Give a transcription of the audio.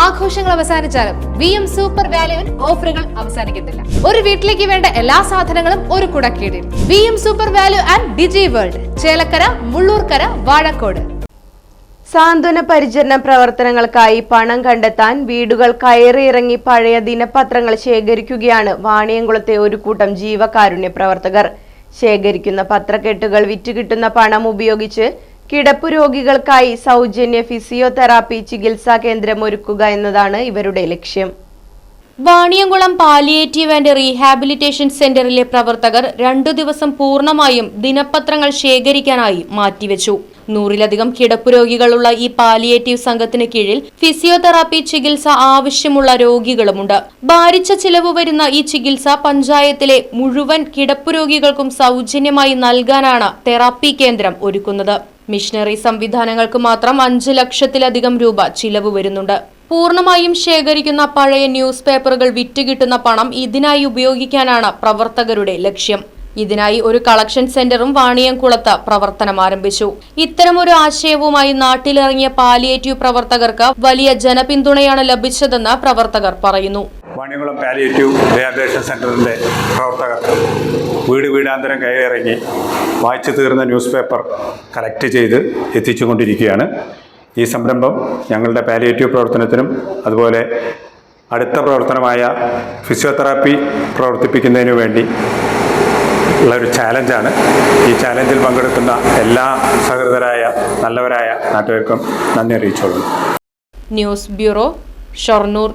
ആഘോഷങ്ങൾ അവസാനിച്ചാലും V M super വാല്യുവിൽ ഓഫറുകൾ അവസാനിക്കുന്നില്ല ഒരു വീട്ടിലേക്ക് വേണ്ട എല്ലാ സാധനങ്ങളും ഒരു കുടക്കീടിൽ. V M Super Value and Digi World Chelakkara Mullurkara Vazhakode. സാന്ത്വന പരിചരണ പ്രവർത്തനങ്ങൾക്കായി പണം കണ്ടെത്താൻ വീടുകൾ കയറിയിറങ്ങി പഴയ ദിനപത്രങ്ങൾ ശേഖരിക്കുകയാണ് വാണിയംകുളത്തെ ഒരു കൂട്ടം ജീവകാരുണ്യ പ്രവർത്തകർ. ശേഖരിക്കുന്ന പത്രക്കെട്ടുകൾ വിറ്റുകിട്ടുന്ന പണം ഉപയോഗിച്ച് കിടപ്പു രോഗികൾക്കായി സൗജന്യ ഫിസിയോതെറാപ്പി ചികിത്സാ കേന്ദ്രം ഒരുക്കുക എന്നതാണ് ഇവരുടെ ലക്ഷ്യം. വാണിയംകുളം പാലിയേറ്റീവ് ആൻഡ് റീഹാബിലിറ്റേഷൻ സെന്ററിലെ പ്രവർത്തകർ രണ്ടു ദിവസം പൂർണമായും ദിനപത്രങ്ങൾ ശേഖരിക്കാനായി മാറ്റിവെച്ചു. നൂറിലധികം കിടപ്പുരോഗികളുള്ള ഈ പാലിയേറ്റീവ് സംഘത്തിന് കീഴിൽ ഫിസിയോതെറാപ്പി ചികിത്സ ആവശ്യമുള്ള രോഗികളുമുണ്ട്. ഭാരിച്ച ചിലവ് വരുന്ന ഈ ചികിത്സ പഞ്ചായത്തിലെ മുഴുവൻ കിടപ്പുരോഗികൾക്കും സൗജന്യമായി നൽകാനാണ് തെറാപ്പി കേന്ദ്രം ഒരുക്കുന്നത്. മിഷനറി സംവിധാനങ്ങൾക്ക് മാത്രം അഞ്ച് ലക്ഷത്തിലധികം രൂപ ചിലവ് വരുന്നുണ്ട്. പൂർണമായും ശേഖരിക്കുന്ന പഴയ ന്യൂസ് പേപ്പറുകൾ വിറ്റുകിട്ടുന്ന പണം ഇതിനായി ഉപയോഗിക്കാനാണ് പ്രവർത്തകരുടെ ലക്ഷ്യം. ഇതിനായി ഒരു കളക്ഷൻ സെന്ററും വാണിയംകുളത്ത് പ്രവർത്തനം ആരംഭിച്ചു. ഇത്തരമൊരു ആശയവുമായി നാട്ടിലിറങ്ങിയ പാലിയേറ്റീവ് പ്രവർത്തകർക്ക് വലിയ ജനപിന്തുണയാണ് ലഭിച്ചതെന്ന് പ്രവർത്തകർ പറയുന്നു. വാണിയംകുളം പാലിയേറ്റീവ് സെന്ററിന്റെ പ്രവർത്തകർ വീട് വീടാന്തരം കയറിറങ്ങി വായിച്ചു തീർന്ന ന്യൂസ് പേപ്പർ കളക്ട് ചെയ്ത് എത്തിച്ചുകൊണ്ടിരിക്കുകയാണ്. ഈ സംരംഭം ഞങ്ങളുടെ പാലിയേറ്റീവ് പ്രവർത്തനത്തിനും അതുപോലെ അടുത്ത പ്രവർത്തനമായ ഫിസിയോതെറാപ്പി പ്രവർത്തിപ്പിക്കുന്നതിനു വേണ്ടി ഉള്ള ഒരു ചാലഞ്ചാണ് ഈ ചാലഞ്ചിൽ പങ്കെടുക്കുന്ന എല്ലാ സഹൃദരായ നല്ലവരായ നാട്ടുകാർക്കും നന്ദി അറിയിച്ചോളൂ ന്യൂസ് ബ്യൂറോ ഷൊർണൂർ.